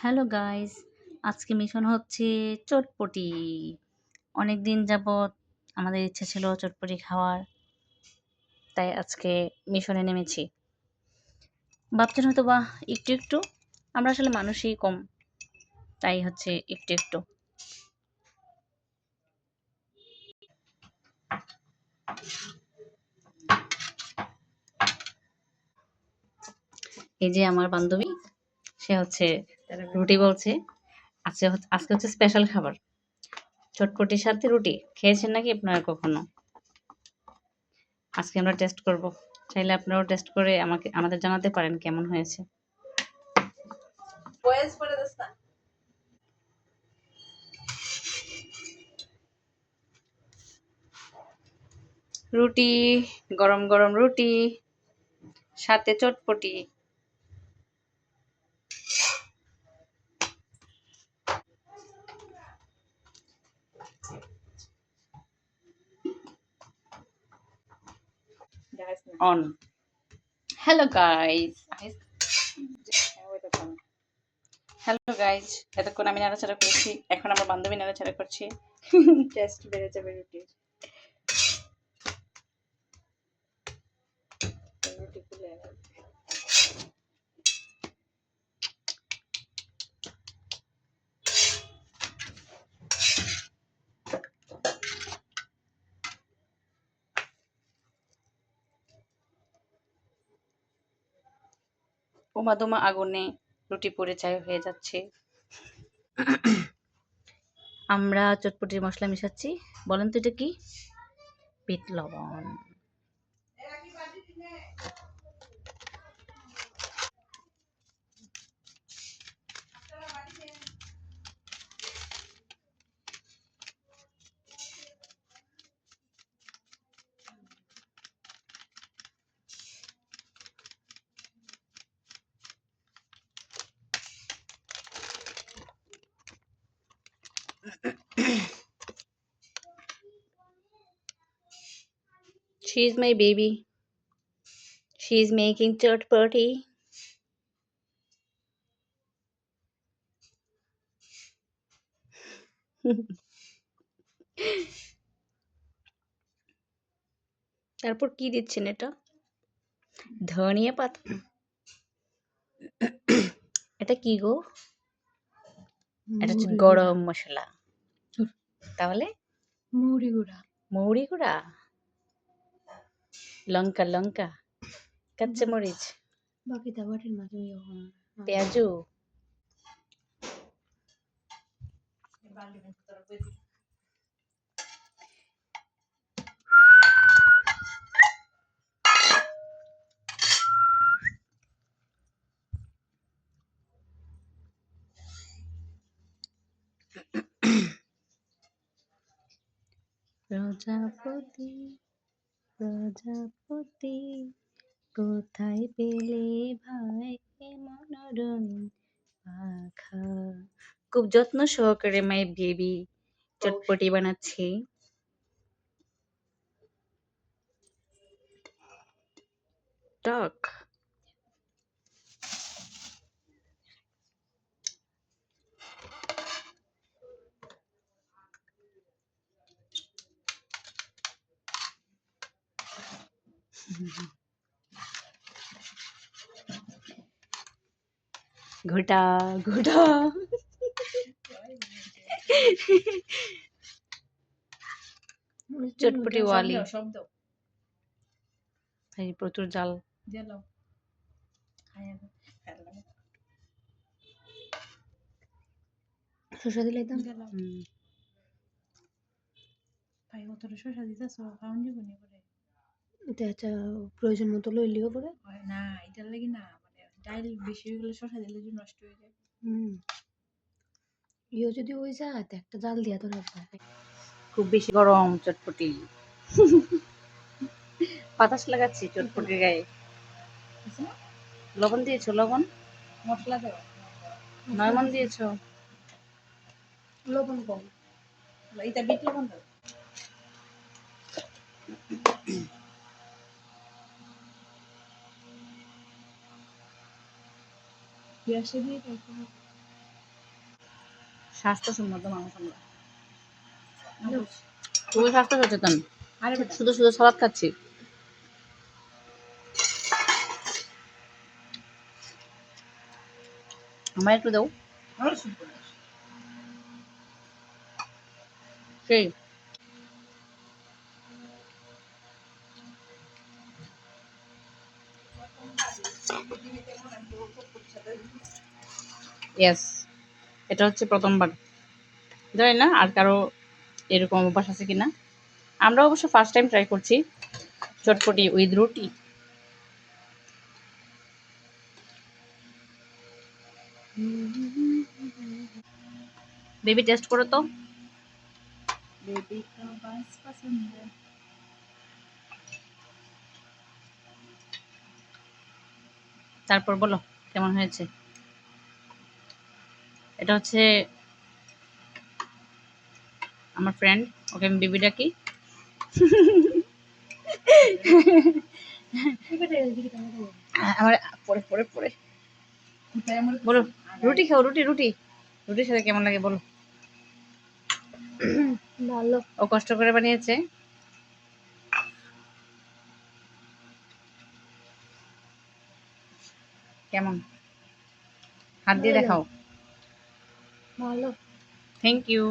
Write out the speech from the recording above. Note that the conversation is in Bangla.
হ্যালো গাইস, আজকে মিশন হচ্ছে চটপটি। অনেক দিন যাবৎ আমাদের ইচ্ছা ছিল চটপটি খাওয়ার, তাই আজকে মিশনে নেমেছি। ভাবছেন হয়তো বা একটু একটু, আমরা আসলে মানুষই কম, তাই হচ্ছে একটু একটু। এই যে আমার বান্ধবী, সে হচ্ছে রুটি বলছে। আজকে আজকে হচ্ছে স্পেশাল খাবার। চটপটির সাথে রুটি। খেয়েছেন নাকি আপনারা কখনো? আজকে আমরা টেস্ট করব। চাইলে আপনারাও টেস্ট করে আমাকে আমাদের জানাতে পারেন কেমন হয়েছে। রুটি গরম গরম রুটি সাথে চটপটি। Guys Hello guys hello guys এতক্ষণ আমি নাড়াচাড়া করছি এখন আমার বান্ধবী নাড়াচাড়া করছি। টেস্ট বেড়ে যাবে রুটির ওমা দোমা আগুনে রুটি পুড়ে চাই হয়ে যাচ্ছে। আমরা চটপটির মশলা মিশাচ্ছি। বলেন তো এটা কি? বিট লবণ। She is my baby. She is making chutpati. তারপর কি দিচ্ছেন এটা ধনিয়া পাতা এটা কি গো এটা হচ্ছে গরম মশলা। তাহলে? মৌরি গুঁড়া। মৌরি গুঁড়া? লঙ্কা লঙ্কা। কাঁচা মরিচ। বাকি দাবাটির মাঝে যখন পেঁয়াজু। প্রজাপতি প্রজাপতি কোথায় পেলে ভাই মনোরম পাখা? খুব যত্ন সহকারে মাই বেবি চটপটি বানাচ্ছি। টক। ঘোটা ঘোটা। চটপটি ওয়ালি। প্রচুর জাল। দিল শসা দিলে দাম ভাই অতটা শসা দিতেছ? খাওয়ান জীবনে করে? এটা একটা প্রয়োজন মতো লইলেও পরে। না এটার লাগি না মানে ডাইল বেশি হয়ে গেলে শসা দিলে যে নষ্ট হয়ে যায়। হুম। ইও যদি ওই যায় তো একটা জাল দিয়া তো রাখবা খুব বেশি গরম চটপটি। বাতাস লাগাচ্ছি চটপটির গায়ে। লবণ দিয়েছ লবণ? মশলা দেওয়া। নয় মন দিয়েছ? লবণ কম। এটা বিট লবণ দাও স্বাস্থ্যসম্মত মানুষ আমরা। খুবই স্বাস্থ্য সচেতন। শুধু শুধু সালাদ খাচ্ছি। আমার একটু দাও। সেই। ইয়াস এটা হচ্ছে প্রথমবার। জানি না আর কারও এরকম অভ্যাস আছে কি না আমরা অবশ্য ফার্স্ট টাইম ট্রাই করছি। চটপটি উইথ রুটি। বেবি টেস্ট করো তো। বেবি কা বাস পছন্দ। তারপর বলো কেমন হয়েছে? এটা হচ্ছে আমার ফ্রেন্ড ওকে আমি বেবি ডাকি। আমার পরে পরে পরে। বলো রুটি খাও রুটি রুটি। রুটির সাথে কেমন লাগে বলো? ভালো। ও কষ্ট করে বানিয়েছে। কেমন? হাত দিয়ে দেখাও। ভালো। Thank you